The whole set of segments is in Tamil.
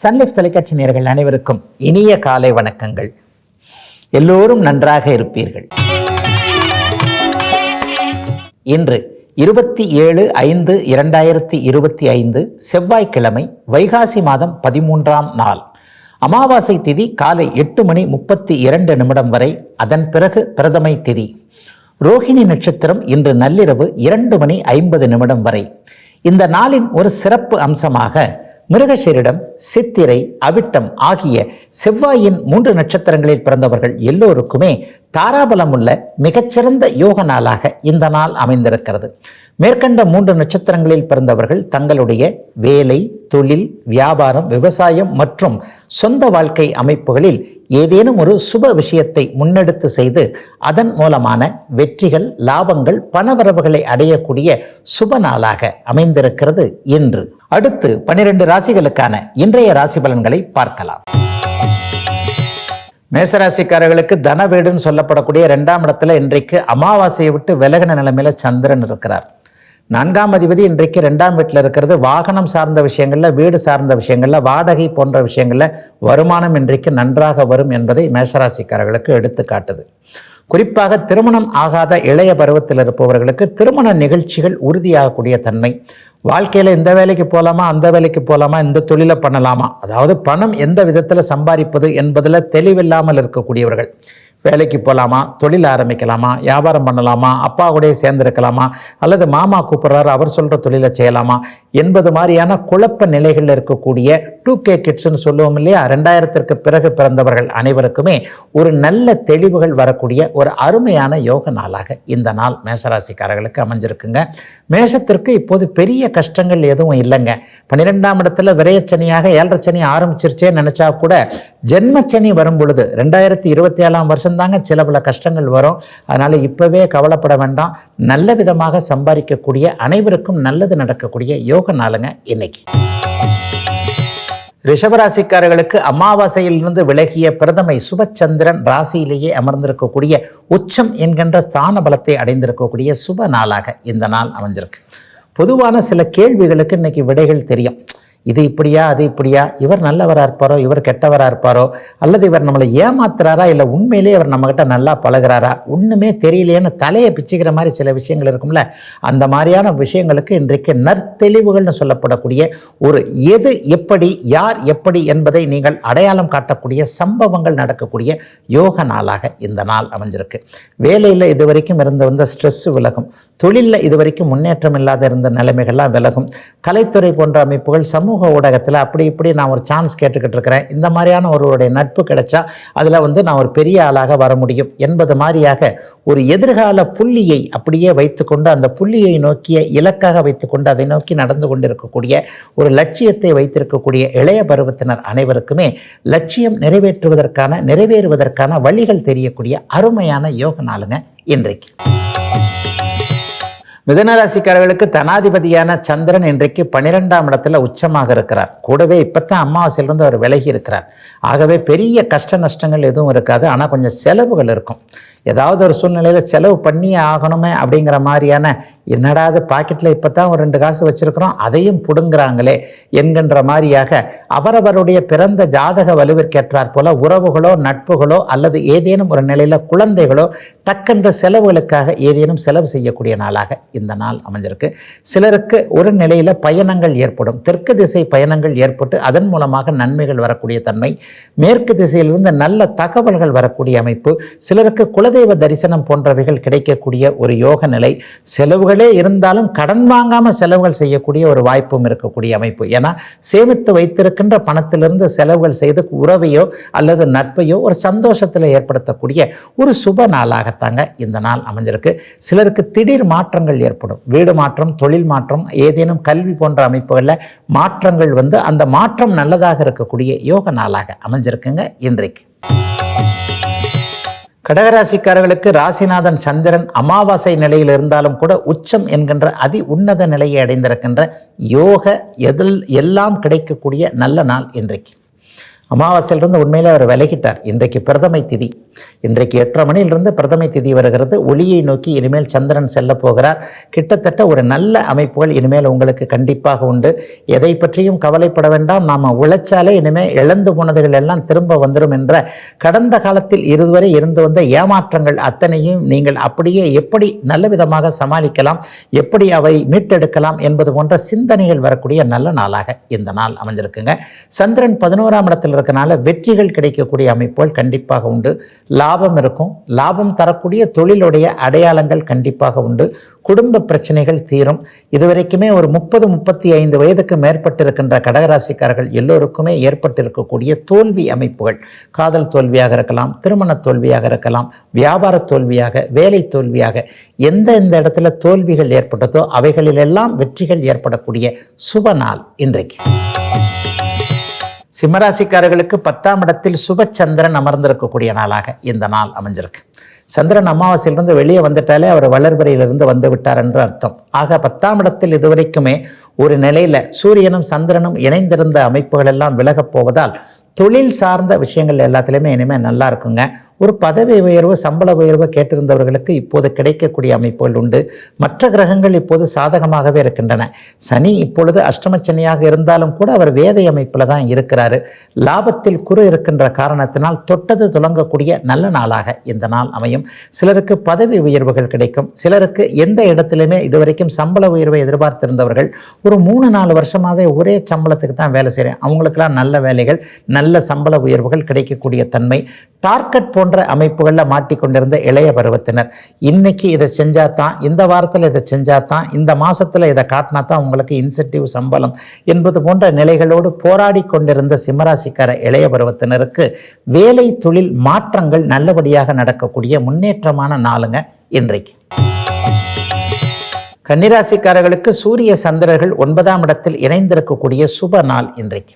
சன்லைஃப் தொலைக்காட்சி நேர்கள் அனைவருக்கும் இனிய காலை வணக்கங்கள். எல்லோரும் நன்றாக இருப்பீர்கள். இன்று இருபத்தி ஏழு ஐந்து இரண்டாயிரத்தி இருபத்தி ஐந்து செவ்வாய்க்கிழமை வைகாசி மாதம் பதிமூன்றாம் நாள். அமாவாசை திதி காலை எட்டு மணி முப்பத்தி இரண்டு நிமிடம் வரை அதன் பிறகு பிரதமை திதி. ரோகிணி நட்சத்திரம் இன்று நள்ளிரவு இரண்டு மணி ஐம்பது நிமிடம் வரை. இந்த நாளின் ஒரு சிறப்பு அம்சமாக மிருகசீரிடம் சித்திரை அவிட்டம் ஆகிய செவ்வாயின் மூன்று நட்சத்திரங்களில் பிறந்தவர்கள் எல்லோருக்குமே தாராபலம் உள்ள மிகச்சிறந்த யோக நாளாக இந்த நாள் அமைந்திருக்கிறது. மேற்கண்ட மூன்று நட்சத்திரங்களில் பிறந்தவர்கள் தங்களுடைய வேலை தொழில் வியாபாரம் விவசாயம் மற்றும் சொந்த வாழ்க்கை அமைப்புகளில் ஏதேனும் ஒரு சுப விஷயத்தை முன்னெடுத்து செய்து அதன் மூலமான வெற்றிகள் லாபங்கள் பணவரவுகளை அடையக்கூடிய சுப நாளாக அமைந்திருக்கிறது இன்று அடுத்து பனிரெண்டு ராசிகளுக்கான இன்றைய ராசி பலன்களை பார்க்கலாம். மேசராசிக்காரர்களுக்கு தன வீடுன்னு சொல்லப்படக்கூடிய ரெண்டாம் இடத்துல இன்றைக்கு அமாவாசையை விட்டு விலகின நிலைமையில சந்திரன் இருக்கிறார். நான்காம் அதிபதி இன்றைக்கு ரெண்டாம் வீட்டில் இருக்கிறது. வாகனம் சார்ந்த விஷயங்களில் வீடு சார்ந்த விஷயங்களில் வாடகை போன்ற விஷயங்களில் வருமானம் இன்றைக்கு நன்றாக வரும் என்பதை மேஷராசிக்காரர்களுக்கு எடுத்துக்காட்டுது குறிப்பாக திருமணம் ஆகாத இளைய பருவத்தில் இருப்பவர்களுக்கு திருமண நிகழ்ச்சிகள் உறுதியாகக்கூடிய தன்மை. வாழ்க்கையில் இந்த வேலைக்கு போகலாமா அந்த வேலைக்கு போகலாமா இந்த தொழிலை பண்ணலாமா? அதாவது பணம் எந்த விதத்தில் சம்பாதிப்பது என்பதில் தெளிவில்லாமல் இருக்கக்கூடியவர்கள். வேலைக்கு போகலாமா தொழில் ஆரம்பிக்கலாமா? வியாபாரம் பண்ணலாமா? அப்பா கூட சேர்ந்துருக்கலாமா? அல்லது மாமா கூப்பிட்றாரு அவர் சொல்கிற தொழிலை செய்யலாமா? என்பது மாதிரியான குழப்ப நிலைகளில் இருக்கக்கூடிய டூ கே கிட்ஸ்ன்னு சொல்லுவோம் இல்லையா? ரெண்டாயிரத்திற்கு பிறகு பிறந்தவர்கள் அனைவருக்குமே ஒரு நல்ல தெளிவுகள் வரக்கூடிய ஒரு அருமையான யோக நாளாக இந்த நாள் மேஷராசிக்காரர்களுக்கு அமைஞ்சிருக்குங்க. மேஷத்திற்கு இப்போது பெரிய கஷ்டங்கள் எதுவும் இல்லைங்க. பன்னிரெண்டாம் இடத்துல விரயச்சனியாக ஏழரை சனி ஆரம்பிச்சிருச்சே நினச்சா கூட ஜென்மச்சனி வரும் பொழுது ரெண்டாயிரத்தி இருபத்தி ஏழாம் வருஷம்தாங்க சில பல கஷ்டங்கள் வரும். அதனால் இப்போவே கவலைப்பட வேண்டாம். நல்ல விதமாக சம்பாதிக்கக்கூடிய அனைவருக்கும் நல்லது நடக்கக்கூடிய யோக நாளுங்க இன்னைக்கு. ரிஷபராசிக்காரர்களுக்கு அமாவாசையிலிருந்து விலகிய பிரதமை சுபச்சந்திரன் ராசியிலேயே அமர்ந்திருக்கக்கூடிய உச்சம் என்கின்ற ஸ்தான பலத்தை அடைந்திருக்கக்கூடிய சுப நாளாக இந்த நாள் அமைஞ்சிருக்கு. பொதுவான சில கேள்விகளுக்கு இன்னைக்கு விடைகள் தெரியும். இது இப்படியா அது இப்படியா இவர் நல்லவராக இருப்பாரோ இவர் கெட்டவராக இருப்பாரோ அல்லது இவர் நம்மளை ஏமாத்துறாரா இல்லை உண்மையிலே இவர் நம்மக்கிட்ட நல்லா பழகுறாரா ஒன்றுமே தெரியலையேன்னு தலையை பிச்சுக்கிற மாதிரி சில விஷயங்கள் இருக்கும்ல. அந்த மாதிரியான விஷயங்களுக்கு இன்றைக்கு நற்தெளிவுகள்னு சொல்லப்படக்கூடிய ஒரு எது எப்படி யார் எப்படி என்பதை நீங்கள் அடையாளம் காட்டக்கூடிய சம்பவங்கள் நடக்கக்கூடிய யோக நாளாக இந்த நாள் அமைஞ்சிருக்கு. வேலையில் இது வரைக்கும் இருந்த வந்த ஸ்ட்ரெஸ் விலகும். தொழிலில் இது வரைக்கும் முன்னேற்றம் இல்லாத இருந்த நிலைமைகள்லாம் விலகும். கலைத்துறை போன்ற அமைப்புகள் சமூக ஊடகத்தில் அப்படி இப்படி நான் ஒரு சான்ஸ் கேட்டுக்கிட்டு இருக்கிறேன் இந்த மாதிரியான ஒருவருடைய நட்பு கிடைச்சா அதில் வந்து நான் ஒரு பெரிய ஆளாக வர முடியும். என்பது மாதிரியாக ஒரு எதிர்கால புள்ளியை அப்படியே வைத்துக்கொண்டு அந்த புள்ளியை நோக்கிய இலக்காக வைத்துக்கொண்டு அதை நோக்கி நடந்து கொண்டிருக்கக்கூடிய ஒரு லட்சியத்தை வைத்திருக்கக்கூடிய இளைய பருவத்தினர் அனைவருக்குமே லட்சியம் நிறைவேற்றுவதற்கான நிறைவேறுவதற்கான வழிகள் தெரியக்கூடிய அருமையான யோக நாளுங்க இன்றைக்கு. மிதனராசிக்காரர்களுக்கு தனாதிபதியான சந்திரன் இன்றைக்கு பன்னிரெண்டாம் இடத்துல உச்சமாக இருக்கிறார். கூடவே இப்போத்தான் அமாவாசையிலிருந்து அவர் விலகி இருக்கிறார். ஆகவே பெரிய கஷ்ட நஷ்டங்கள் எதுவும் இருக்காது. ஆனால் கொஞ்சம் செலவுகள் இருக்கும். ஏதாவது ஒரு சூழ்நிலையில் செலவு பண்ணியே ஆகணுமே அப்படிங்கிற மாதிரியான என்னடாது பாக்கெட்டில் இப்போ தான் ஒரு ரெண்டு காசு வச்சுருக்கிறோம் அதையும் பிடுங்குறாங்களே என்கின்ற மாதிரியாக அவரவருடைய பிறந்த ஜாதக வலுவிற்கேற்றாற் போல உறவுகளோ நட்புகளோ அல்லது ஏதேனும் ஒரு நிலையில் குழந்தைகளோ டக்கென்ற செலவுகளுக்காக ஏதேனும் செலவு செய்யக்கூடிய நாளாக இந்த நாள் அமைஞ்சிருக்கு. சிலருக்கு ஒரு நிலையில் பயணங்கள் ஏற்படும் தெற்கு திசை பயணங்கள் ஏற்பட்டு அதன் மூலமாக நன்மைகள் வரக்கூடிய தன்மை மேற்கு திசையிலிருந்து நல்ல தகவல்கள் வரக்கூடிய அமைப்பு சிலருக்கு குலதெய்வ தரிசனம் போன்றவைகள் கிடைக்கக்கூடிய ஒரு யோக நிலை செலவுகள் இருந்தாலும் கடன் வாங்காமல் செலவுகள் செய்யக்கூடிய ஒரு வாய்ப்பும் இருக்கக்கூடிய அமைப்பு. ஏன்னா சேமித்து வைத்திருக்கின்ற பணத்திலிருந்து செலவுகள் செய்து உறவையோ அல்லது நட்பையோ ஒரு சந்தோஷத்தில் ஏற்படுத்தக்கூடிய ஒரு சுப நாளாகத்தாங்க இந்த நாள் அமைஞ்சிருக்கு. சிலருக்கு திடீர் மாற்றங்கள் ஏற்படும். வீடு மாற்றம் தொழில் மாற்றம் ஏதேனும் கல்வி போன்ற அமைப்புகளில் மாற்றங்கள் வந்து அந்த மாற்றம் நல்லதாக இருக்கக்கூடிய யோக நாளாக அமைஞ்சிருக்குங்க இன்றைக்கு. கடகராசிக்காரர்களுக்கு ராசிநாதன் சந்திரன் அமாவாசை நிலையில் இருந்தாலும் கூட உச்சம் என்கின்ற அதி உன்னத நிலையை அடைந்திருக்கின்ற யோக எதில் எல்லாம் கிடைக்கக்கூடிய நல்ல நாள் இன்றைக்கு. அமாவாசையிலிருந்து உண்மையிலே அவர் விலகிட்டார். இன்றைக்கு பிரதமை திதி. இன்றைக்கு எட்டரை மணியிலிருந்து பிரதமை திதி வருகிறது. ஒளியை நோக்கி இனிமேல் சந்திரன் செல்ல போகிறார். கிட்டத்தட்ட ஒரு நல்ல அமைப்புகள் இனிமேல் உங்களுக்கு கண்டிப்பாக உண்டு. எதை பற்றியும் கவலைப்பட வேண்டாம். நாம் உழைச்சாலே இனிமேல் இழந்து போனதுகள் எல்லாம் திரும்ப வந்துடும் என்ற கடந்த காலத்தில் இதுவரை இருந்து வந்த ஏமாற்றங்கள் அத்தனையும் நீங்கள் அப்படியே எப்படி நல்ல விதமாக சமாளிக்கலாம் எப்படி அவை மீட்டெடுக்கலாம் என்பது போன்ற சிந்தனைகள் வரக்கூடிய நல்ல நாளாக இந்த நாள் அமைஞ்சிருக்குங்க. சந்திரன் பதினோராம் இடத்தில் இருக்கனால வெற்றிகள் கிடைக்கக்கூடிய அமைப்புகள் கண்டிப்பாக உண்டு. லாபம் இருக்கும். லாபம் தரக்கூடிய தொழிலுடைய அடையாளங்கள் கண்டிப்பாக உண்டு. குடும்ப பிரச்சனைகள் தீரும். இதுவரைக்குமே ஒரு முப்பது முப்பத்தி ஐந்து வயதுக்கு மேற்பட்டிருக்கின்ற கடகராசிக்காரர்கள் எல்லோருக்குமே ஏற்பட்டிருக்கக்கூடிய தோல்வி அமைப்புகள். காதல் தோல்வியாக இருக்கலாம் திருமண தோல்வியாக இருக்கலாம் வியாபார தோல்வியாக வேலை தோல்வியாக எந்த எந்த இடத்துல தோல்விகள் ஏற்பட்டதோ அவைகளிலெல்லாம் வெற்றிகள் ஏற்படக்கூடிய சுப நாள் இன்றைக்கு. சிம்மராசிக்காரர்களுக்கு பத்தாம் இடத்தில் சுபச்சந்திரன் அமர்ந்திருக்கக்கூடிய நாளாக இந்த நாள் அமைஞ்சிருக்கு. சந்திரன் அமாவாசையிலிருந்து வெளியே வந்துட்டாலே அவர் வளர்பிறையிலிருந்து வந்து விட்டார் என்று அர்த்தம். ஆக பத்தாம் இடத்தில் இதுவரைக்குமே ஒரு நிலையில் சூரியனும் சந்திரனும் இணைந்திருந்த அமைப்புகள் எல்லாம் விலகப் போவதால் தொழில் சார்ந்த விஷயங்கள் எல்லாத்துலேயுமே இனிமேல் நல்லா இருக்குங்க. ஒரு பதவி உயர்வு சம்பள உயர்வு கேட்டிருந்தவர்களுக்கு இப்போது கிடைக்கக்கூடிய அமைப்புகள் உண்டு. மற்ற கிரகங்கள் இப்போது சாதகமாகவே இருக்கின்றன. சனி இப்பொழுது அஷ்டம சனியாக இருந்தாலும் கூட அவர் வேதை அமைப்பில் தான் இருக்கிறாரு. லாபத்தில் குறு இருக்கின்ற காரணத்தினால் தொட்டது துலங்கக்கூடிய நல்ல நாளாக இந்த நாள் அமையும். சிலருக்கு பதவி உயர்வுகள் கிடைக்கும். சிலருக்கு எந்த இடத்திலுமே இதுவரைக்கும் சம்பள உயர்வை எதிர்பார்த்திருந்தவர்கள் ஒரு மூணு நாலு வருஷமாகவே ஒரே சம்பளத்துக்கு தான் வேலை செய்கிறேன் அவங்களுக்கெல்லாம் நல்ல வேலைகள் நல்ல சம்பள உயர்வுகள் கிடைக்கக்கூடிய தன்மை. டார்கெட் போன்ற அமைப்புகளில் மாட்டிக்கொண்டிருந்த இளைய பருவத்தினர். இன்னைக்கு இதை செஞ்சா தான் இந்த வாரத்தில் இதை செஞ்சா தான் இந்த மாதத்தில் இதை காட்டினா தான் உங்களுக்கு இன்சென்டிவ் சம்பளம் என்பது போன்ற நிலைகளோடு போராடி கொண்டிருந்த சிம்மராசிக்கார இளைய பருவத்தினருக்கு வேலை தொழில் மாற்றங்கள் நல்லபடியாக நடக்கக்கூடிய முன்னேற்றமான நாளுங்க இன்றைக்கு. கன்னிராசிக்காரர்களுக்கு சூரிய சந்திரர்கள் ஒன்பதாம் இடத்தில் இணைந்திருக்கக்கூடிய சுப நாள் இன்றைக்கு.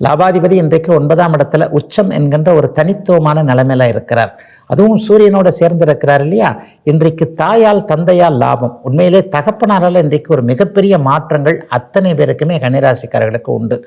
லாபாதிபதி இன்றைக்கு ஒன்பதாம் இடத்துல உச்சம் என்கின்ற ஒரு தனித்துவமான நிலைமையில இருக்கிறார். அதுவும் சூரியனோட சேர்ந்து இருக்கிறார் இல்லையா? இன்றைக்கு தாயால் தந்தையால் லாபம். உண்மையிலே தகப்பனாரால் இன்றைக்கு ஒரு மிகப்பெரிய மாற்றங்கள் அத்தனை பேருக்குமே கன்னிராசிக்காரர்களுக்கு உண்டு.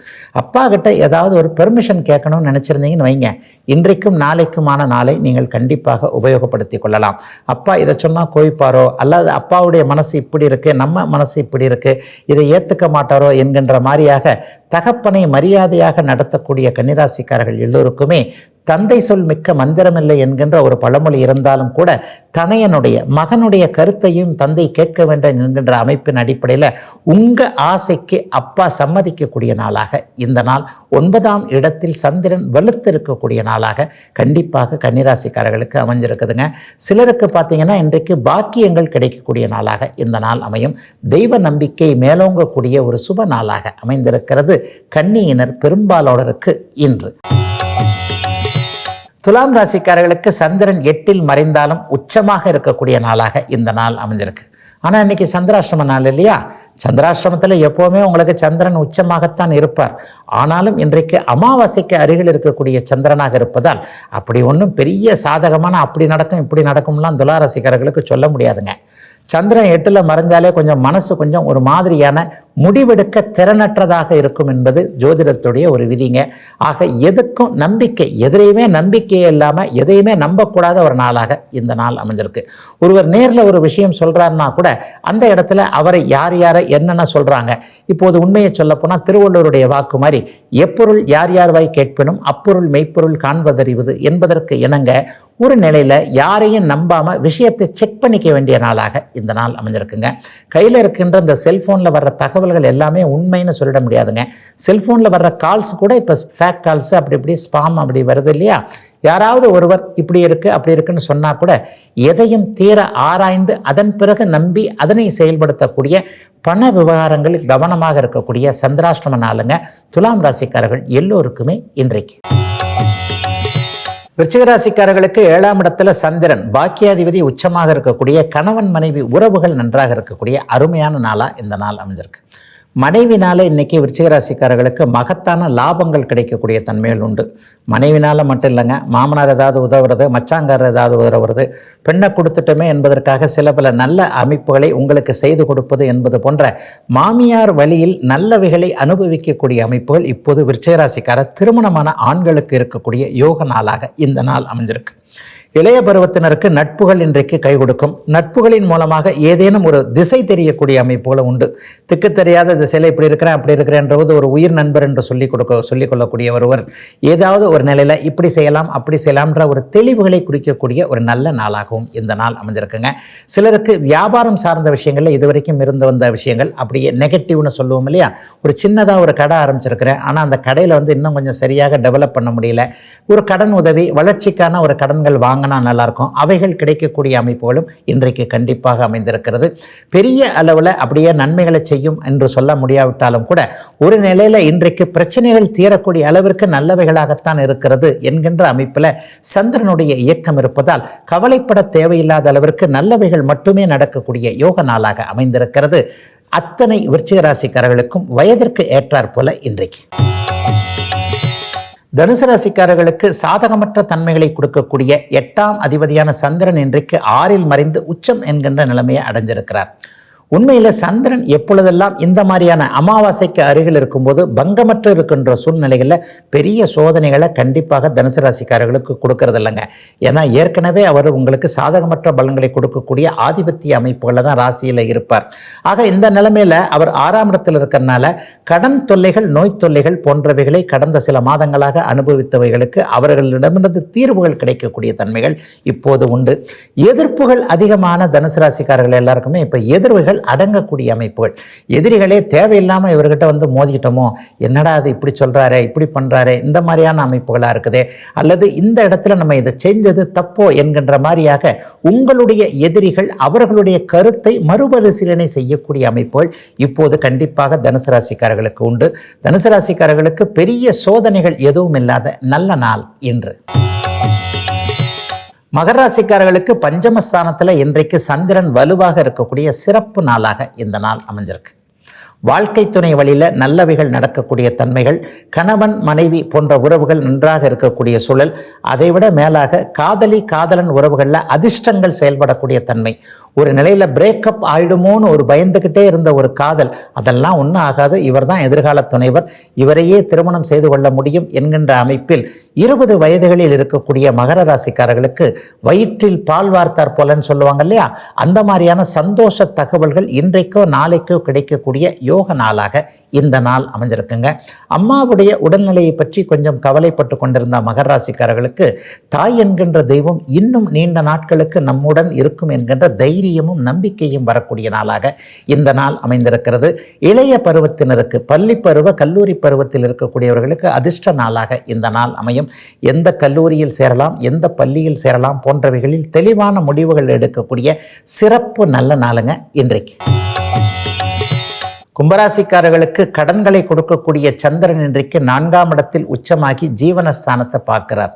அப்பா கிட்ட ஏதாவது ஒரு பெர்மிஷன் கேட்கணும்னு நினச்சிருந்தீங்கன்னு வைங்க. இன்றைக்கும் நாளைக்குமான நாளை நீங்கள் கண்டிப்பாக உபயோகப்படுத்தி கொள்ளலாம். அப்பா இதை சொன்னால் கோய்ப்பாரோ அல்லது அப்பாவுடைய மனசு இப்படி இருக்குது நம்ம மனசு இப்படி இருக்கு இதை ஏற்றுக்க மாட்டாரோ என்கின்ற மாதிரியாக தகப்பனை மரியாதையாக நடத்தக்கூடிய கன்னிராசிக்காரர்கள் எல்லோருக்குமே தந்தை சொல் மிக்க மந்திரமில்லை என்கின்ற ஒரு பழமொழி இருந்தாலும் கூட தனையனுடைய மகனுடைய கருத்தையும் தந்தை கேட்க வேண்டும் என்கின்ற அமைப்பின் அடிப்படையில் உங்கள் ஆசைக்கு அப்பா சம்மதிக்கக்கூடிய நாளாக இந்த நாள் ஒன்பதாம் இடத்தில் சந்திரன் வலுத்திருக்கக்கூடிய நாளாக கண்டிப்பாக கன்னிராசிக்காரர்களுக்கு அமைஞ்சிருக்குதுங்க. சிலருக்கு பார்த்தீங்கன்னா இன்றைக்கு பாக்கியங்கள் கிடைக்கக்கூடிய நாளாக இந்த நாள் அமையும். தெய்வ நம்பிக்கை மேலோங்கக்கூடிய ஒரு சுப நாளாக அமைந்திருக்கிறது. கன்னியினர் பெரும்பாலோடருக்கு இன்று. துலாம் ராசிக்காரர்களுக்கு சந்திரன் எட்டில் மறைந்தாலும் உச்சமாக இருக்கக்கூடிய நாளாக இந்த நாள் அமைஞ்சிருக்கு. ஆனால் இன்னைக்கு சந்திராஷ்டிரம நாள் இல்லையா? சந்திராஷ்டிரமத்தில் எப்போவுமே உங்களுக்கு சந்திரன் உச்சமாகத்தான் இருப்பார். ஆனாலும் இன்றைக்கு அமாவாசைக்கு அருகில் இருக்கக்கூடிய சந்திரனாக இருப்பதால் அப்படி ஒன்றும் பெரிய சாதகமான அப்படி நடக்கும் இப்படி நடக்கும்லாம் துளாராசிக்காரர்களுக்கு சொல்ல முடியாதுங்க. சந்திரன் எட்டில் மறைஞ்சாலே கொஞ்சம் மனசு கொஞ்சம் ஒரு மாதிரியான முடிவெடுக்க திறனற்றதாக இருக்கும் என்பது ஜோதிடத்துடைய ஒரு விதிங்க. ஆக எதுக்கும் நம்பிக்கை எதிரையுமே நம்பிக்கையே இல்லாமல் எதையுமே நம்பக்கூடாத ஒரு நாளாக இந்த நாள் அமைஞ்சிருக்கு. ஒருவர் நேரில் ஒரு விஷயம் சொல்கிறாருன்னா கூட அந்த இடத்துல அவரை யார் யாரை என்னென்ன சொல்கிறாங்க இப்போது உண்மையை சொல்லப்போனால் திருவள்ளுவருடைய வாக்கு மாதிரி எப்பொருள் யார் யார் வாய் கேட்பினும் அப்பொருள் மெய்ப்பொருள் காண்பதறிவது என்பதற்கு இணங்க ஒரு நிலையில் யாரையும் நம்பாமல் விஷயத்தை செக் பண்ணிக்க வேண்டிய நாளாக இந்த நாள் அமைஞ்சிருக்குங்க. கையில் இருக்கின்ற இந்த செல்ஃபோனில் வர்ற தகவல்கள் எல்லாமே உண்மைன்னு சொல்லிட முடியாதுங்க. செல்ஃபோனில் வர்ற கால்ஸ் கூட இப்போ ஃபேக் கால்ஸ் அப்படி இப்படி ஸ்பாம் அப்படி வருது இல்லையா? யாராவது ஒருவர் இப்படி இருக்குது அப்படி இருக்குன்னு சொன்னால் கூட எதையும் தீர ஆராய்ந்து அதன் பிறகு நம்பி அதனை செயல்படுத்தக்கூடிய பண விவகாரங்களில் கவனமாக இருக்கக்கூடிய சந்திராஷ்டிரம நாளுங்க. துலாம் ராசிக்காரர்கள் எல்லோருக்குமே இன்றைக்கு. விருச்சிகராசிக்காரர்களுக்கு ஏழாம் இடத்துல சந்திரன் பாக்கியாதிபதி உச்சமாக இருக்கக்கூடிய கணவன் மனைவி உறவுகள் நன்றாக இருக்கக்கூடிய அருமையான நாளாக இந்த நாள் அமைஞ்சிருக்கு. மனைவினால் இன்னைக்கு விருச்சிகராசிக்காரர்களுக்கு மகத்தான லாபங்கள் கிடைக்கக்கூடிய தன்மைகள் உண்டு. மனைவினால் மட்டும் இல்லைங்க மாமனார் ஏதாவது உதவுறது மச்சாங்காரர் ஏதாவது உதவுறது பெண்ணை கொடுத்துட்டோமே என்பதற்காக சில பல நல்ல அமைப்புகளை உங்களுக்கு செய்து கொடுப்பது என்பது போன்ற மாமியார் வழியில் நல்லவைகளை அனுபவிக்கக்கூடிய அமைப்புகள் இப்போது விருச்சிகராசிக்கார திருமணமான ஆண்களுக்கு இருக்கக்கூடிய யோக நாளாக இந்த நாள் அமைஞ்சிருக்கு. இளைய பருவத்தினருக்கு நட்புகள் இன்றைக்கு கை கொடுக்கும். நட்புகளின் மூலமாக ஏதேனும் ஒரு திசை தெரியக்கூடிய அமைப்புகள் உண்டு. திக்கு தெரியாத திசையில் இப்படி இருக்கிறேன் அப்படி இருக்கிறேன்றது ஒரு உயிர் நண்பர் என்று சொல்லிக் கொடுக்க சொல்லிக் கொள்ளக்கூடிய ஒருவர் ஏதாவது ஒரு நிலையில் இப்படி செய்யலாம் அப்படி செய்யலாம்ன்ற ஒரு தெளிவுகளை குறிக்கக்கூடிய ஒரு நல்ல நாளாகவும் இந்த நாள் அமைஞ்சிருக்குங்க. சிலருக்கு வியாபாரம் சார்ந்த விஷயங்களில் இதுவரைக்கும் இருந்து வந்த விஷயங்கள் அப்படியே நெகட்டிவ்னு சொல்லுவோம் இல்லையா? ஒரு சின்னதாக ஒரு கடை ஆரம்பிச்சிருக்கிறேன். ஆனால் அந்த கடையில் வந்து இன்னும் கொஞ்சம் சரியாக டெவலப் பண்ண முடியல. ஒரு கடன் உதவி வளர்ச்சிக்கான ஒரு கடன்கள் வாங்க வாங்கினா நல்லாயிருக்கும். அவைகள் கிடைக்கக்கூடிய அமைப்புகளும் இன்றைக்கு கண்டிப்பாக அமைந்திருக்கிறது. பெரிய அளவில் அப்படியே நன்மைகளை செய்யும் என்று சொல்ல முடியாவிட்டாலும் கூட ஒரு நிலையில் இன்றைக்கு பிரச்சனைகள் தீரக்கூடிய அளவிற்கு நல்லவைகளாகத்தான் இருக்கிறது என்கின்ற அமைப்பில் சந்திரனுடைய இயக்கம் இருப்பதால் கவலைப்பட தேவையில்லாத அளவிற்கு நல்லவைகள் மட்டுமே நடக்கக்கூடிய யோக நாளாக அமைந்திருக்கிறது. அத்தனை விருச்சிக ராசிக்காரர்களுக்கும் வயதிற்கு ஏற்றாற்போல இன்றைக்கு. தனுசு ராசிக்காரர்களுக்கு சாதகமற்ற தன்மைகளை கொடுக்கக்கூடிய எட்டாம் அதிபதியான சந்திரன் இன்றைக்கு ஆறில் மறைந்து உச்சம் என்கின்ற நிலைமையை அடைஞ்சிருக்கிறார். உண்மையில் சந்திரன் எப்பொழுதெல்லாம் இந்த மாதிரியான அமாவாசைக்கு அருகில் இருக்கும்போது பங்கமற்று இருக்கின்ற சூழ்நிலைகளில் பெரிய சோதனைகளை கண்டிப்பாக தனுசு ராசிக்காரர்களுக்கு கொடுக்கறது இல்லைங்க. ஏன்னா ஏற்கனவே அவர் உங்களுக்கு சாதகமற்ற பலன்களை கொடுக்கக்கூடிய ஆதிபத்திய அமைப்புகளில் தான் ராசியில் இருப்பார். ஆக இந்த நிலைமையில் அவர் ஆறாம் இடத்தில் இருக்கிறனால கடன் தொல்லைகள் நோய் தொல்லைகள் போன்றவைகளை கடந்த சில மாதங்களாக அனுபவித்தவைகளுக்கு அவர்களிடமிருந்து தீர்வுகள் கிடைக்கக்கூடிய தன்மைகள் இப்போது உண்டு. எதிர்ப்புகள் அதிகமான தனுசு ராசிக்காரர்கள் எல்லாருக்குமே இப்போ எதிர்வுகள் அடங்கக்கூடிய அமைப்புகள். எதிரிகளே தேவையில்லாமல் இவர்கிட்ட வந்து மோதிக்கிட்டோமோ? என்னடா அது இப்படி சொல்கிறாரு இப்படி பண்ணுறாரு இந்த மாதிரியான அமைப்புகளாக இருக்குது? அல்லது இந்த இடத்துல நம்ம இதை செஞ்சது தப்போ என்கின்ற மாதிரியாக உங்களுடைய எதிரிகள் அவர்களுடைய கருத்தை மறுபரிசீலனை செய்யக்கூடிய அமைப்புகள் இப்போது கண்டிப்பாக தனுசு ராசிக்காரர்களுக்கு உண்டு. தனுசு ராசிக்காரர்களுக்கு பெரிய சோதனைகள் எதுவும் இல்லாத நல்ல நாள் இன்று. மகராசிக்காரர்களுக்கு பஞ்சமஸ்தானத்தில் இன்றைக்கு சந்திரன் வலுவாக இருக்கக்கூடிய சிறப்பு நாளாக இந்த நாள் அமைஞ்சிருக்கு. வாழ்க்கை துணை வழியில் நல்லவைகள் நடக்கக்கூடிய தன்மைகள் கணவன் மனைவி போன்ற உறவுகள் நன்றாக இருக்கக்கூடிய சூழல் அதைவிட மேலாக காதலி காதலன் உறவுகளில் அதிர்ஷ்டங்கள் செயல்படக்கூடிய தன்மை ஒரு நிலையில் பிரேக்கப் ஆயிடுமோன்னு ஒரு பயந்துக்கிட்டே இருந்த ஒரு காதல் அதெல்லாம் ஒன்றும் ஆகாது. இவர் தான் எதிர்கால துணைவர். இவரையே திருமணம் செய்து கொள்ள முடியும் என்கின்ற அமைப்பில் இருபது வயதுகளில் இருக்கக்கூடிய மகர ராசிக்காரர்களுக்கு வயிற்றில் பால் வார்த்தார் போலன்னு சொல்லுவாங்க இல்லையா? அந்த மாதிரியான சந்தோஷ தகவல்கள் இன்றைக்கோ நாளைக்கோ கிடைக்கக்கூடிய யோக நாளாக இந்த நாள் அமைஞ்சிருக்குங்க. அம்மாவுடைய உடல்நிலையை பற்றி கொஞ்சம் கவலைப்பட்டு கொண்டிருந்த மகர ராசிக்காரர்களுக்கு தாய் என்கின்ற தெய்வம் இன்னும் நீண்ட நாட்களுக்கு நம்முடன் இருக்கும் என்கின்ற தைரியமும் நம்பிக்கையும் வரக்கூடிய நாளாக இந்த நாள் அமைந்திருக்கிறது. இளைய பருவத்தினருக்கு பள்ளி பருவ கல்லூரி பருவத்தில் இருக்கக்கூடியவர்களுக்கு அதிர்ஷ்ட நாளாக இந்த நாள் அமையும். எந்த கல்லூரியில் சேரலாம் எந்த பள்ளியில் சேரலாம் போன்றவைகளில் தெளிவான முடிவுகள் எடுக்கக்கூடிய சிறப்பு நல்ல நாளுங்க இன்றைக்கு. கும்பராசிக்காரர்களுக்கு கடன்களை கொடுக்கக்கூடிய சந்திரன் இன்றைக்கு நான்காம் இடத்தில் உச்சமாகி ஜீவனஸ்தானத்தை பார்க்கிறார்.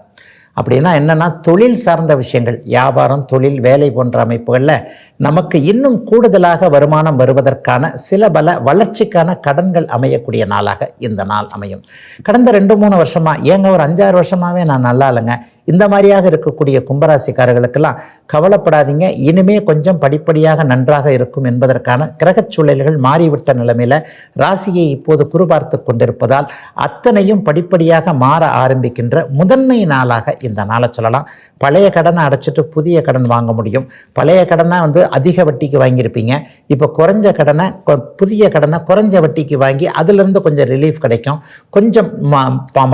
அப்படின்னா என்னென்னா தொழில் சார்ந்த விஷயங்கள் வியாபாரம் தொழில் வேலை போன்ற அமைப்புகளில் நமக்கு இன்னும் கூடுதலாக வருமானம் வருவதற்கான சில பல வளர்ச்சிக்கான கடன்கள் அமையக்கூடிய நாளாக இந்த நாள் அமையும். கடந்த ரெண்டு மூணு வருஷமாக ஏங்க ஒரு அஞ்சாறு வருஷமாவே நான் நல்லா இல்லைங்க. இந்த மாதிரியாக இருக்கக்கூடிய கும்பராசிக்காரர்களுக்கெல்லாம் கவலைப்படாதீங்க. இனிமே கொஞ்சம் படிப்படியாக நன்றாக இருக்கும் என்பதற்கான கிரகச் சூழல்கள் மாறிவிட்ட நிலைமையில் ராசியை இப்போது குறுபார்த்து கொண்டிருப்பதால் அத்தனையும் படிப்படியாக மாற ஆரம்பிக்கின்ற முதன்மை நாளாக இந்த நாளை சொல்லலாம். பழைய கடனை அடைச்சிட்டு புதிய கடன் வாங்க முடியும். பழைய கடனை வந்து அதிக வட்டிக்கு வாங்கியிருப்பீங்க. இப்போ குறைஞ்ச கடனை புதிய கடனை குறைஞ்ச வட்டிக்கு வாங்கி அதிலிருந்து கொஞ்சம் ரிலீஃப் கிடைக்கும். கொஞ்சம் மா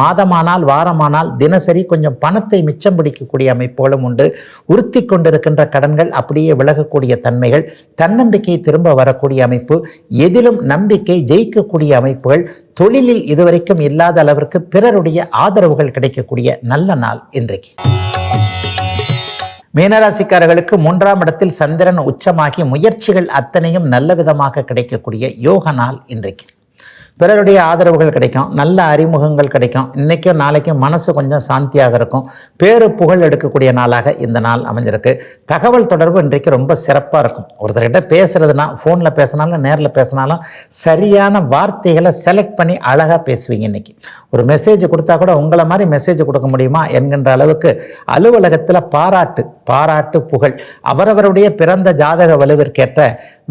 மாதமானால் வாரமானால் தினசரி கொஞ்சம் பணத்தை மிச்சம் பிடிக்கக்கூடிய அமைப்புகளும் உண்டு. உறுத்தி கொண்டிருக்கின்ற கடன்கள் அப்படியே விலகக்கூடிய தன்மைகள் தன்னம்பிக்கை திரும்ப வரக்கூடிய அமைப்பு எதிலும் நம்பிக்கை ஜெயிக்கக்கூடிய அமைப்புகள் தொழிலில் இதுவரைக்கும் இல்லாத அளவிற்கு பிறருடைய ஆதரவுகள் கிடைக்கக்கூடிய நல்ல நாள் இன்றைக்கு. மீனராசிக்காரர்களுக்கு மூன்றாம் இடத்தில் சந்திரன் உச்சமாகி முயற்சிகள் அத்தனையும் நல்ல விதமாக கிடைக்கக்கூடிய யோக நாள் இன்றைக்கு. பிறருடைய ஆதரவுகள் கிடைக்கும் நல்ல அறிமுகங்கள் கிடைக்கும். இன்றைக்கும் நாளைக்கும் மனசு கொஞ்சம் சாந்தியாக இருக்கும். பேரு புகழ் எடுக்கக்கூடிய நாளாக இந்த நாள் அமைஞ்சிருக்கு. தகவல் தொடர்பு இன்றைக்கு ரொம்ப சிறப்பாக இருக்கும். ஒருத்தர்கிட்ட பேசுறதுனா ஃபோனில் பேசினாலும் நேரில் பேசினாலும் சரியான வார்த்தைகளை செலக்ட் பண்ணி அழகாக பேசுவீங்க இன்றைக்கி ஒரு மெசேஜ் கொடுத்தா கூட உங்களை மாதிரி மெசேஜ் கொடுக்க முடியுமா என்கின்ற அளவுக்கு அலுவலகத்தில் பாராட்டு பாராட்டு புகழ். அவரவருடைய பிறந்த ஜாதக வலுவிற்கேற்ற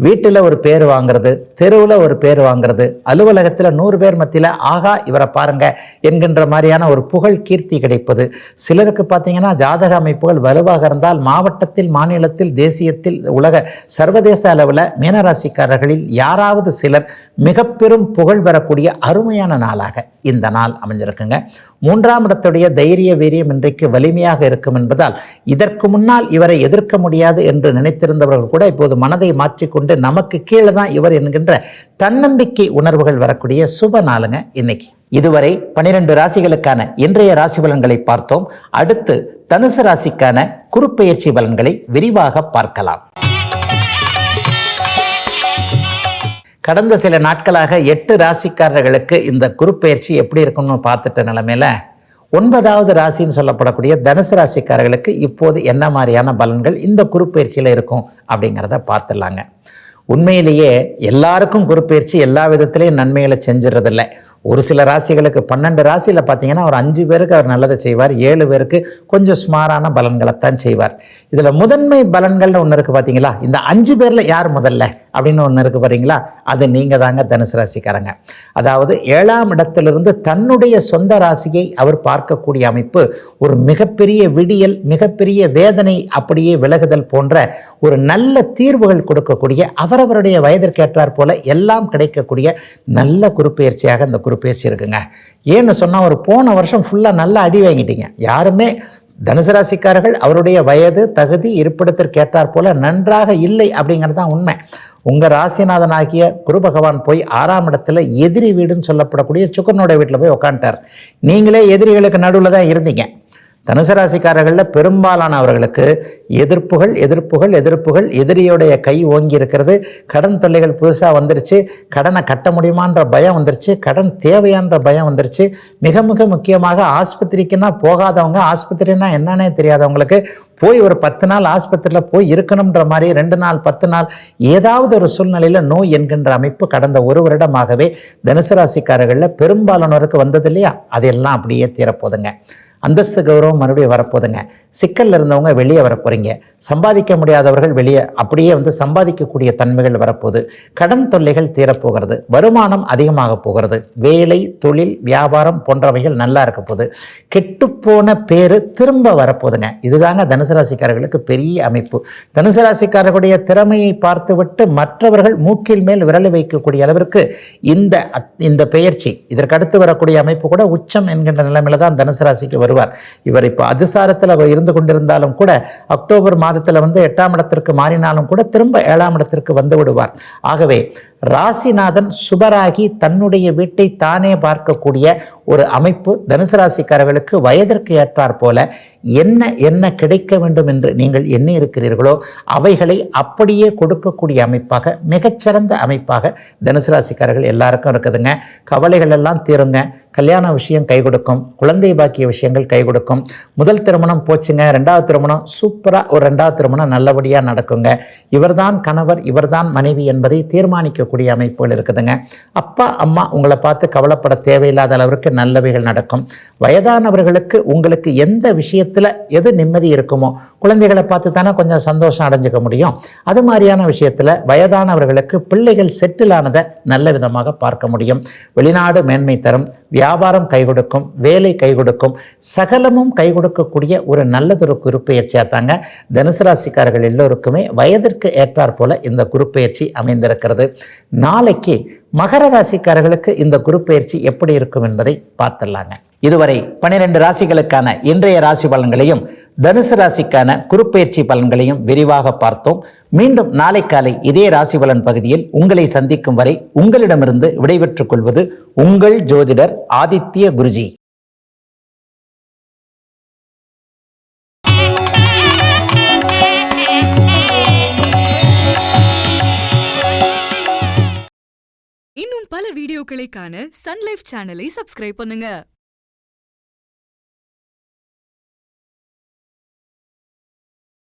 வீட்டில் ஒரு பேர் வாங்குறது தெருவில் ஒரு பேர் வாங்குறது அலுவலகத்தில் நூறு பேர் மத்தியில் ஆகா இவரை பாருங்க என்கின்ற மாதிரியான ஒரு புகழ் கீர்த்தி கிடைப்பது. சிலருக்கு பார்த்தீங்கன்னா ஜாதக அமைப்புகள் வலுவாக இருந்தால் மாவட்டத்தில் மாநிலத்தில் தேசியத்தில் உலக சர்வதேச அளவில் மீனராசிக்காரர்களில் யாராவது சிலர் மிக பெரும் புகழ் பெறக்கூடிய அருமையான நாளாக இந்த நாள் அமைஞ்சிருக்குங்க. மூன்றாம் இடத்துடைய தைரிய வீரியம் இன்றைக்கு வலிமையாக இருக்கும் என்பதால் இதற்கு முன்னால் இவரை எதிர்க்க முடியாது என்று நினைத்திருந்தவர்கள் கூட இப்போது மனதை மாற்றிக்கொண்டு நமக்கு கீழே தான் இவர் என்கின்ற தன்னம்பிக்கை உணர்வுகள் வரக்கூடிய சுப நாளுங்க இன்னைக்கு. இதுவரை பனிரெண்டு ராசிகளுக்கான இன்றைய ராசி பலன்களை பார்த்தோம். அடுத்து தனுசு ராசிக்கான குறுப்பெயர்ச்சி பலன்களை விரிவாக பார்க்கலாம். கடந்த சில நாட்களாக எட்டு ராசிக்காரர்களுக்கு இந்த குருப்பெயர்ச்சி எப்படி இருக்கும்னு பார்த்துட்ட நிலமையில ஒன்பதாவது ராசின்னு சொல்லப்படக்கூடிய தனுசு ராசிக்காரர்களுக்கு இப்போது என்ன மாதிரியான பலன்கள் இந்த குருப்பெயர்ச்சியில் இருக்கும் அப்படிங்கிறத பார்த்துடலாங்க. உண்மையிலேயே எல்லாருக்கும் குருப்பெயர்ச்சி எல்லா விதத்திலையும் நன்மைகளை செஞ்சிடறதில்லை. ஒரு சில ராசிகளுக்கு பன்னெண்டு ராசியில் பார்த்தீங்கன்னா ஒரு அஞ்சு பேருக்கு அவர் நல்லதை செய்வார் ஏழு பேருக்கு கொஞ்சம் சுமாரான பலன்களைத்தான் செய்வார். இதில் முதன்மை பலன்கள்னு ஒன்று இருக்குது பார்த்தீங்களா? இந்த அஞ்சு பேரில் யார் முதல்ல? அப்படின்னு ஒன்று இருக்குது பாருங்களா அது நீங்கள் தாங்க தனுசு ராசிக்காரங்க. அதாவது ஏழாம் இடத்திலிருந்து தன்னுடைய சொந்த ராசியை அவர் பார்க்கக்கூடிய அமைப்பு ஒரு மிகப்பெரிய விடியல் மிகப்பெரிய வேதனை அப்படியே விலகுதல் போன்ற ஒரு நல்ல தீர்வுகள் கொடுக்கக்கூடிய அவரவருடைய வயதிற்கேற்றார் போல எல்லாம் கிடைக்கக்கூடிய நல்ல குருப்பெயர்ச்சியாக இந்த குருப்பெயர்ச்சி பேசியிருக்குங்க. ஏன்னு சொன்னால் ஒரு போன வருஷம் ஃபுல்லாக நல்லா அடி வாங்கிட்டீங்க. யாருமே தனுசு ராசிக்காரர்கள் அவருடைய வயது தகுதி இருப்பிடத்திற்கேற்றார் போல நன்றாக இல்லை அப்படிங்கிறது தான் உண்மை. உங்கள் ராசிநாதனாகிய குரு பகவான் போய் ஆறாம் இடத்துல எதிரி வீடுன்னு சொல்லப்படக்கூடிய சுக்கரனுடைய வீட்டில் போய் உக்காண்டார் நீங்களே எதிரிகளுக்கு நடுவில் தான் இருந்தீங்க. தனுசு ராசிக்காரர்களில் பெரும்பாலானவர்களுக்கு எதிர்ப்புகள் எதிர்ப்புகள் எதிர்ப்புகள் எதிரியுடைய கை ஓங்கி இருக்கிறது. கடன் தொல்லைகள் புதுசாக வந்துருச்சு. கடனை கட்ட முடியுமான்ற பயம் வந்துருச்சு. கடன் தேவையான்ற பயம் வந்துருச்சு. மிக மிக முக்கியமாக ஆஸ்பத்திரிக்குன்னா போகாதவங்க ஆஸ்பத்திரின்னா என்னன்னே தெரியாதவங்களுக்கு போய் ஒரு பத்து நாள் ஆஸ்பத்திரியில் போய் இருக்கணுன்ற மாதிரி ரெண்டு நாள் பத்து நாள் ஏதாவது ஒரு சூழ்நிலையில் நோய் என்கின்ற அமைப்பு கடந்த ஒரு வருடமாகவே தனுசு ராசிக்காரர்களில் பெரும்பாலானோருக்கு வந்தது இல்லையா? அதெல்லாம் அப்படியே தீரப்போதுங்க. அந்தஸ்து கௌரவம் மறுபடியும் வரப்போதுங்க சிக்கலில் இருந்தவங்க வெளியே வரப்போகிறீங்க சம்பாதிக்க முடியாதவர்கள் வெளியே அப்படியே வந்து சம்பாதிக்கக்கூடிய தன்மைகள் வரப்போகுது. கடன் தொல்லைகள் தீரப்போகிறது. வருமானம் அதிகமாக போகிறது. வேலை தொழில் வியாபாரம் போன்றவைகள் நல்லா இருக்க போகுது. கெட்டுப்போன பேர் திரும்ப வரப்போகுதுங்க. இதுதாங்க தனுசு ராசிக்காரர்களுக்கு பெரிய அமைப்பு. தனுசு ராசிக்காரர்களுடைய திறமையை பார்த்துவிட்டு மற்றவர்கள் மூக்கில் மேல் விரலை வைக்கக்கூடிய அளவிற்கு இந்த இந்த பெயர்ச்சி இதற்கு அடுத்து வரக்கூடிய அமைப்பு கூட உச்சம் என்கின்ற நிலைமையில தான் தனுசு ராசிக்கு வருவார் இவர் இப்போ அதிசாரத்தில் இருந்து கொண்டிருந்தாலும் கூட அக்டோபர் மாதத்தில் வந்து எட்டாம் இடத்திற்கு மாறினாலும் கூட திரும்ப ஏழாம் இடத்திற்கு வந்து விடுவார். ஆகவே ராசிநாதன் சுபராகி தன்னுடைய வீட்டை தானே பார்க்கக்கூடிய ஒரு அமைப்பு தனுசு ராசிக்காரர்களுக்கு வயதிற்கு ஏற்றாற் போல என்ன என்ன கிடைக்க வேண்டும் என்று நீங்கள் எண்ணி இருக்கிறீர்களோ அவைகளை அப்படியே கொடுக்கக்கூடிய அமைப்பாக மிகச்சிறந்த அமைப்பாக தனுசு ராசிக்காரர்கள் எல்லாருக்கும் இருக்குதுங்க. கவலைகள் எல்லாம் தீருங்க. கல்யாண விஷயம் கை கொடுக்கும். குழந்தை பாக்கிய விஷயங்கள் கை கொடுக்கும். முதல் திருமணம் போச்சுங்க. ரெண்டாவது திருமணம் சூப்பராக ஒரு ரெண்டாவது திருமணம் நல்லபடியாக நடக்குங்க. இவர்தான் கணவர் இவர்தான் மனைவி என்பதை தீர்மானிக்க இருக்கக்கூடிய அமைப்புகள் இருக்குதுங்க. அப்பா அம்மா உங்களை பார்த்து கவலைப்பட தேவையில்லாத அளவிற்கு நல்லவைகள் நடக்கும். வயதானவர்களுக்கு உங்களுக்கு எந்த விஷயத்தில் எது நிம்மதி இருக்குமோ குழந்தைகளை பார்த்து தானே கொஞ்சம் சந்தோஷம் அடைஞ்சிக்க முடியும். அது மாதிரியான விஷயத்தில் வயதானவர்களுக்கு பிள்ளைகள் செட்டில் ஆனதை நல்ல விதமாக பார்க்க முடியும். வெளிநாடு மேன்மை தரும். வியாபாரம் கை கொடுக்கும் வேலை கை கொடுக்கும் சகலமும் கை கொடுக்கக்கூடிய ஒரு நல்லதொரு குறிப்பெயர்ச்சியாக தாங்க தனுசு ராசிக்காரர்கள் எல்லோருக்குமே வயதிற்கு ஏற்றாற் போல இந்த குறிப்பெயர்ச்சி அமைந்திருக்கிறது. நாளைக்கு மகர ராசிக்காரர்களுக்கு இந்த குருப்பெயர்ச்சி எப்படி இருக்கும் என்பதை பார்த்துடலாங்க. இதுவரை பனிரெண்டு ராசிகளுக்கான இன்றைய ராசி பலன்களையும் தனுசு ராசிக்கான குறுப்பெயர்ச்சி பலன்களையும் விரிவாக பார்த்தோம். மீண்டும் நாளை காலை இதே ராசி பலன் பகுதியில் உங்களை சந்திக்கும் வரை உங்களிடமிருந்து விடைபெற்றுக் கொள்வது உங்கள் ஜோதிடர் ஆதித்ய குருஜி. இன்னும் பல வீடியோக்களை காண சன்லைஃப் சேனலை சப்ஸ்கிரைப் பண்ணுங்க.